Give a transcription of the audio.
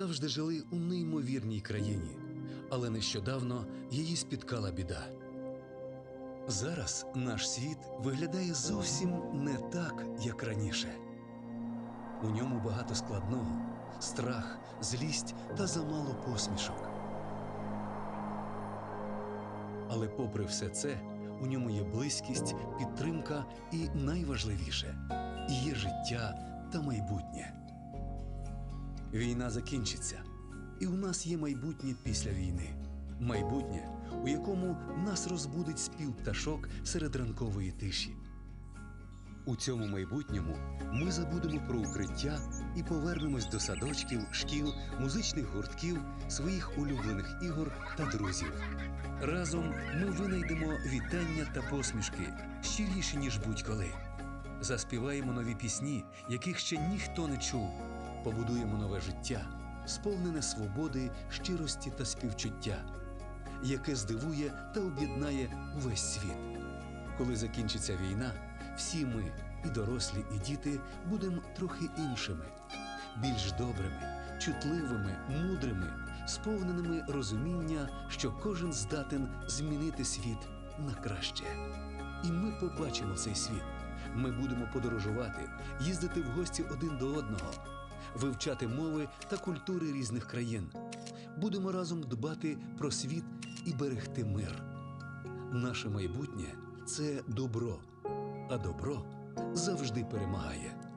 завжди жили у неймовірній країні, але нещодавно її спіткала біда. Зараз наш світ виглядає зовсім не так, як раніше. У ньому багато складного, страх, злість та замало посмішок. Але попри все це, у ньому є близькість, підтримка і найважливіше є життя та майбутнє. Війна закінчиться, і у нас є майбутнє після війни. Майбутнє, у якому нас розбудить спів пташок серед ранкової тиші. У цьому майбутньому ми забудемо про укриття і повернемось до садочків, шкіл, музичних гуртків, своїх улюблених ігор та друзів. Разом ми винайдемо вітання та посмішки щиріші, ніж будь-коли. Заспіваємо нові пісні, яких ще ніхто не чув. Побудуємо нове життя, сповнене свободи, щирості та співчуття, яке здивує та об'єднає увесь світ. Коли закінчиться війна, всі ми, і дорослі, і діти, будемо трохи іншими, більш добрими, чутливими, мудрими, сповненими розуміння, що кожен здатен змінити світ на краще. І ми побачимо цей світ. Ми будемо подорожувати, їздити в гості один до одного, вивчати мови та культури різних країн. Будемо разом дбати про світ і берегти мир. Наше майбутнє це добро, а добро завжди перемагає.